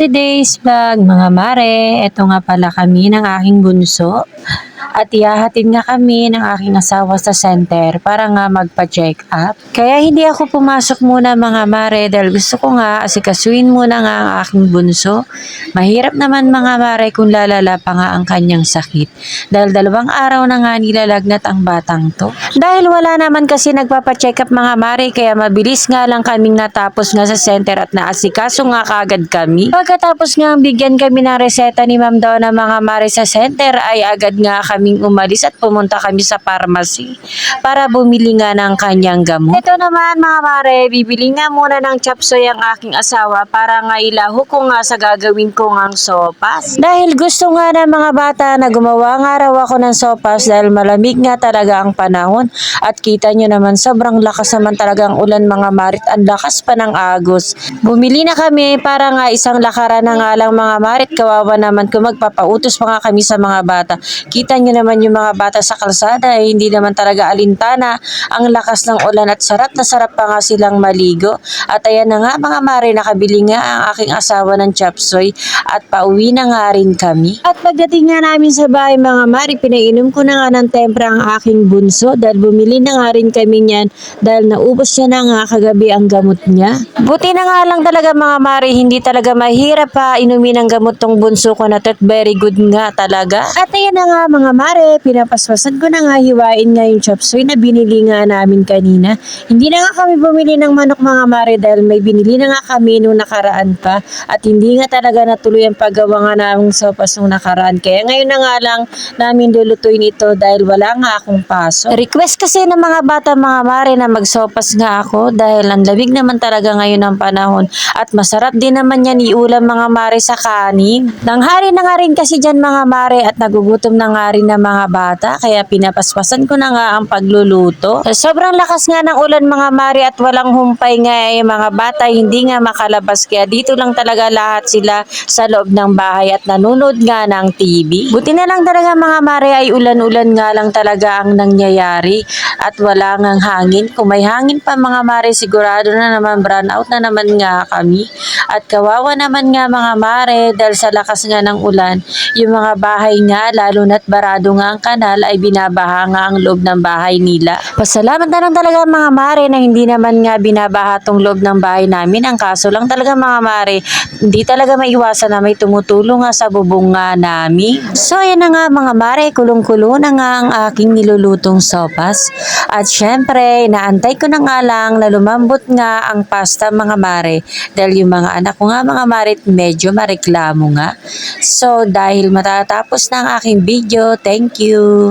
Today's vlog, mga mare, ito nga pala kami ng aking bunso. At ihahatid nga kami ng aking asawa sa center para nga magpa-check up. Kaya hindi ako pumasok muna mga mare dahil gusto ko nga asikasuin muna nga ang aking bunso. Mahirap naman mga mare kung lalala pa nga ang kanyang sakit. Dahil dalawang araw na nga nilalagnat ang batang to. Dahil wala naman kasi nagpapa-check up mga mare kaya mabilis nga lang kaming natapos nga sa center at naasikaso nga kagad kami. Pagkatapos nga bigyan kami ng reseta ni ma'am ng mga mare sa center ay agad nga kaming umalis at pumunta kami sa pharmacy para bumili nga ng kanyang gamot. Ito naman mga mare, bibili nga muna ng chapsoy ang aking asawa para nga ilaho ko nga sa gagawin ko ngang sopas. Dahil gusto nga ng mga bata na gumawa nga raw ako ng sopas dahil malamig nga talaga ang panahon at kita nyo naman sobrang lakas naman talaga ang ulan mga marit ang lakas pa ng agos. Bumili na kami para nga isang lakaran na nga lang mga marit kawawa naman kung magpapautos pa nga kami sa mga bata. Kita nyo naman yung mga bata sa kalsada eh, hindi naman talaga alintana ang lakas ng ulan at sarap na sarap pa nga silang maligo. At ayan na nga mga mare nakabili nga ang aking asawa ng chapsoy at pauwi na nga rin kami. At pagdating nga namin sa bahay mga mare pinainom ko na nga ng tempra ang aking bunso dahil bumili na nga rin kami niyan dahil naubos niya na nga kagabi ang gamot niya. Buti na nga lang talaga mga mare hindi talaga mahirap pa inumin ang gamot tong bunso ko na very good nga talaga. At ayan na nga mga mare, pinapaspasan ko na nga hiwain nga yung chopsoy na binili nga namin kanina. Hindi na nga kami bumili ng manok mga mare dahil may binili na nga kami nung nakaraan pa at hindi nga talaga natuloy ang paggawa nga ng sopas nung nakaraan. Kaya ngayon na nga lang namin lulutuin ito dahil wala nga akong paso. Request kasi ng mga bata mga mare na magsopas nga ako dahil ang labig naman talaga ngayon ang panahon at masarap din naman yan iulam mga mare sa kanin. Nanghari na nga rin kasi dyan mga mare at nagugutom na nga rin ng mga bata kaya pinapaspasan ko na nga ang pagluluto. Sobrang lakas nga ng ulan mga mare at walang humpay nga eh mga bata hindi nga makalabas kaya dito lang talaga lahat sila sa loob ng bahay at nanonood nga ng TV. Buti na lang talaga mga mare ay ulan-ulan nga lang talaga ang nangyayari at wala ngang hangin. Kung may hangin pa mga mare sigurado na naman brown out na naman nga kami. At kawawa naman nga mga mare dahil sa lakas nga ng ulan, yung mga bahay nga lalo na't barado nga ang kanal ay binabaha nga ang loob ng bahay nila. Pasalamat na lang talaga mga mare na hindi naman nga binabaha tong loob ng bahay namin. Ang kaso lang talaga mga mare, hindi talaga maiwasan na may tumutulong nga sa bubong nga namin. So ayan na nga mga mare, kulong-kulo na nga ang aking nilulutong sopas. At syempre, naantay ko na nga lang na lumambot nga ang pasta mga mare dahil yung mga anak ko nga mga mare medyo mareklamo nga. So dahil matatapos na ang aking video, thank you!